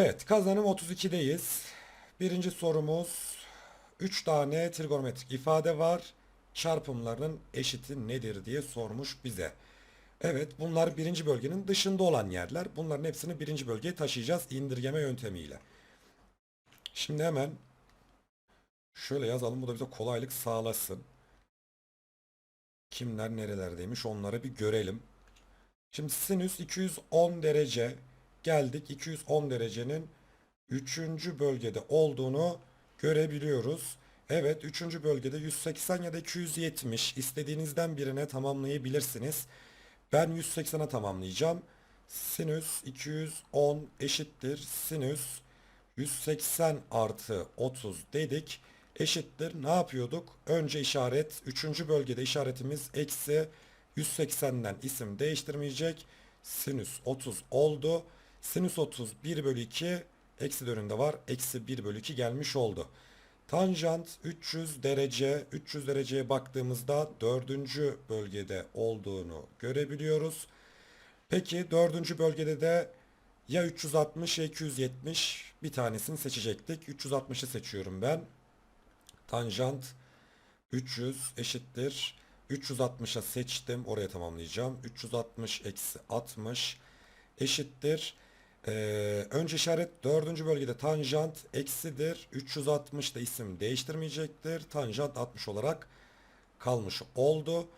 Evet, kazanım 32'deyiz. Birinci sorumuz 3 tane trigonometrik ifade var. Çarpımlarının eşiti nedir diye sormuş bize. Evet, bunlar birinci bölgenin dışında olan yerler. Bunların hepsini birinci bölgeye taşıyacağız indirgeme yöntemiyle. Şimdi hemen şöyle yazalım. Bu da bize kolaylık sağlasın. Kimler nerelerdeymiş onları bir görelim. Şimdi sinüs 210 derece geldik 210 derecenin 3. bölgede olduğunu görebiliyoruz. Evet 3. bölgede 180 ya da 270 istediğinizden birine tamamlayabilirsiniz. Ben 180'e tamamlayacağım. Sinüs 210 eşittir. Sinüs 180 artı 30 dedik. Eşittir. Ne yapıyorduk? Önce işaret. 3. bölgede işaretimiz eksi 180'den isim değiştirmeyecek. Sinüs 30 oldu. Sinüs 30 1 bölü 2 eksi de önünde var. Eksi 1 bölü 2 gelmiş oldu. Tanjant 300 derece 300 dereceye baktığımızda 4. bölgede olduğunu görebiliyoruz. Peki 4. bölgede de ya 360 ya 270 bir tanesini seçecektik. 360'ı seçiyorum ben. Tanjant 300 eşittir. 360'a seçtim. Oraya tamamlayacağım. 360 eksi 60 eşittir. Ee, önce işaret 4. bölgede tanjant eksidir. 360 da isim değiştirmeyecektir. Tanjant 60 olarak kalmış oldu.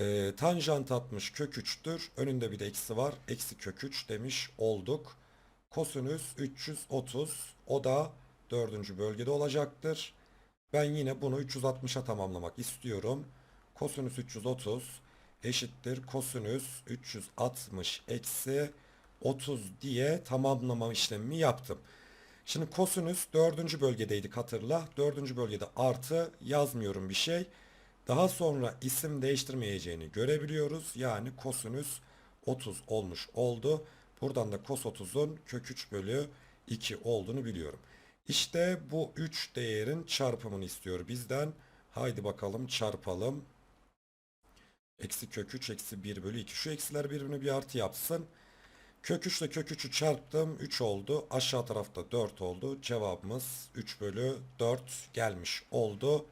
Ee, tanjant 60 kök 3'tür. Önünde bir de eksi var. Eksi kök 3 demiş olduk. Kosinüs 330 o da 4. bölgede olacaktır. Ben yine bunu 360'a tamamlamak istiyorum. Kosinüs 330 eşittir kosinüs 360 eksi 30 diye tamamlama işlemimi yaptım. Şimdi kosinüs 4. bölgedeydik hatırla. 4. bölgede artı yazmıyorum bir şey. Daha sonra isim değiştirmeyeceğini görebiliyoruz. Yani kosinüs 30 olmuş oldu. Buradan da kos 30'un kök 3 bölü 2 olduğunu biliyorum. İşte bu 3 değerin çarpımını istiyor bizden. Haydi bakalım çarpalım. Eksi kök 3 eksi 1 bölü 2. Şu eksiler birbirini bir artı yapsın. Kök 3 ile kök 3'ü çarptım. 3 oldu. Aşağı tarafta 4 oldu. Cevabımız 3 bölü 4 gelmiş oldu.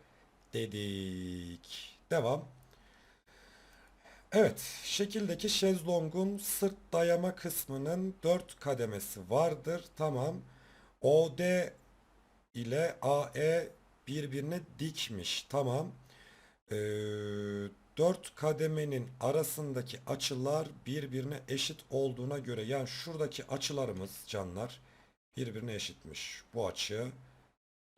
Dedik. Devam. Evet. Şekildeki şezlongun sırt dayama kısmının 4 kademesi vardır. Tamam. OD ile AE birbirine dikmiş. Tamam. Ee, 4 kademenin arasındaki açılar birbirine eşit olduğuna göre yani şuradaki açılarımız canlar birbirine eşitmiş. Bu açı,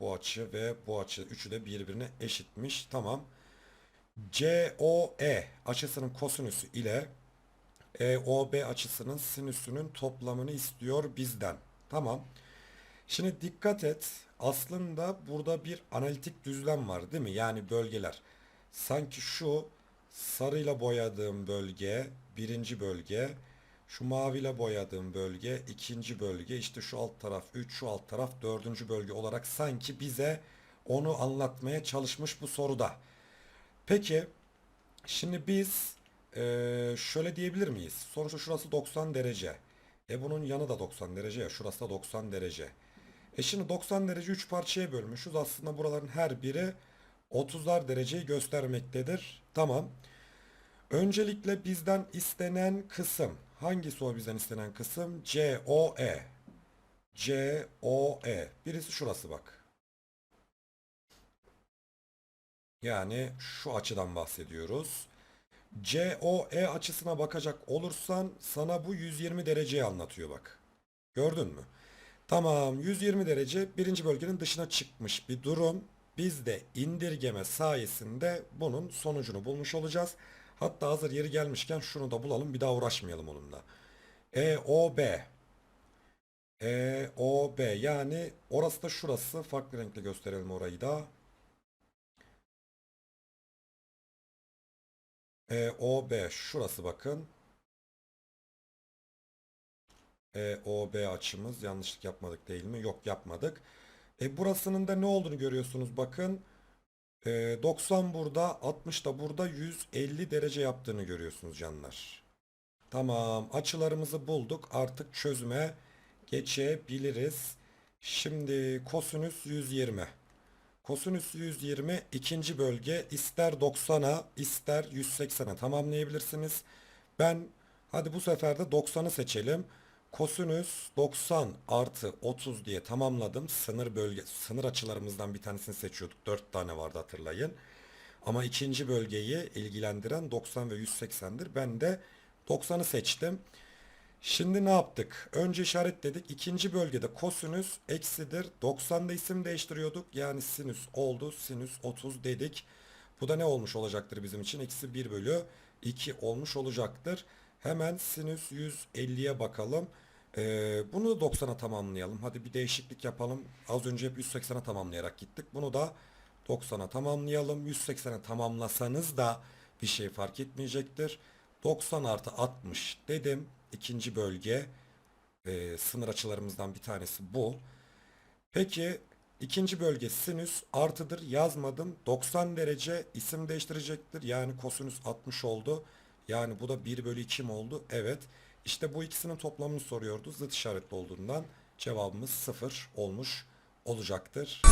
bu açı ve bu açı üçü de birbirine eşitmiş. Tamam. COE açısının kosinüsü ile EOB açısının sinüsünün toplamını istiyor bizden. Tamam. Şimdi dikkat et. Aslında burada bir analitik düzlem var değil mi? Yani bölgeler. Sanki şu sarıyla boyadığım bölge birinci bölge. Şu maviyle boyadığım bölge ikinci bölge. işte şu alt taraf 3 şu alt taraf dördüncü bölge olarak sanki bize onu anlatmaya çalışmış bu soruda. Peki şimdi biz eee, şöyle diyebilir miyiz? Sonuçta şurası 90 derece. E bunun yanı da 90 derece ya. Şurası da 90 derece. E şimdi 90 derece 3 parçaya bölmüşüz. Aslında buraların her biri 30'lar dereceyi göstermektedir. Tamam. Öncelikle bizden istenen kısım. Hangisi o bizden istenen kısım? COE. COE. Birisi şurası bak. Yani şu açıdan bahsediyoruz. COE açısına bakacak olursan sana bu 120 dereceyi anlatıyor bak. Gördün mü? Tamam 120 derece birinci bölgenin dışına çıkmış bir durum. Biz de indirgeme sayesinde bunun sonucunu bulmuş olacağız. Hatta hazır yeri gelmişken şunu da bulalım bir daha uğraşmayalım onunla. EOB EOB yani orası da şurası farklı renkle gösterelim orayı da. EOB şurası bakın. EOB açımız yanlışlık yapmadık değil mi? Yok yapmadık. E burasının da ne olduğunu görüyorsunuz bakın. E, 90 burada 60 da burada 150 derece yaptığını görüyorsunuz canlar. Tamam açılarımızı bulduk artık çözüme geçebiliriz. Şimdi kosinüs 120. Kosinüs 120 ikinci bölge ister 90'a ister 180'e tamamlayabilirsiniz. Ben hadi bu sefer de 90'ı seçelim. Kosinüs 90 artı 30 diye tamamladım. Sınır bölge sınır açılarımızdan bir tanesini seçiyorduk. 4 tane vardı hatırlayın. Ama ikinci bölgeyi ilgilendiren 90 ve 180'dir. Ben de 90'ı seçtim. Şimdi ne yaptık? Önce işaretledik. İkinci bölgede kosinüs eksidir. 90'da isim değiştiriyorduk. Yani sinüs oldu. Sinüs 30 dedik. Bu da ne olmuş olacaktır bizim için? Eksi 1 bölü 2 olmuş olacaktır. Hemen sinüs 150'ye bakalım. Ee, bunu da 90'a tamamlayalım. Hadi bir değişiklik yapalım. Az önce hep 180'a tamamlayarak gittik. Bunu da 90'a tamamlayalım. 180'e tamamlasanız da bir şey fark etmeyecektir. 90 artı 60 dedim. İkinci bölge e, sınır açılarımızdan bir tanesi bu. Peki ikinci bölge sinüs artıdır yazmadım. 90 derece isim değiştirecektir. Yani kosinüs 60 oldu. Yani bu da 1 bölü 2 mi oldu? Evet. İşte bu ikisinin toplamını soruyordu. Zıt işaretli olduğundan cevabımız 0 olmuş olacaktır.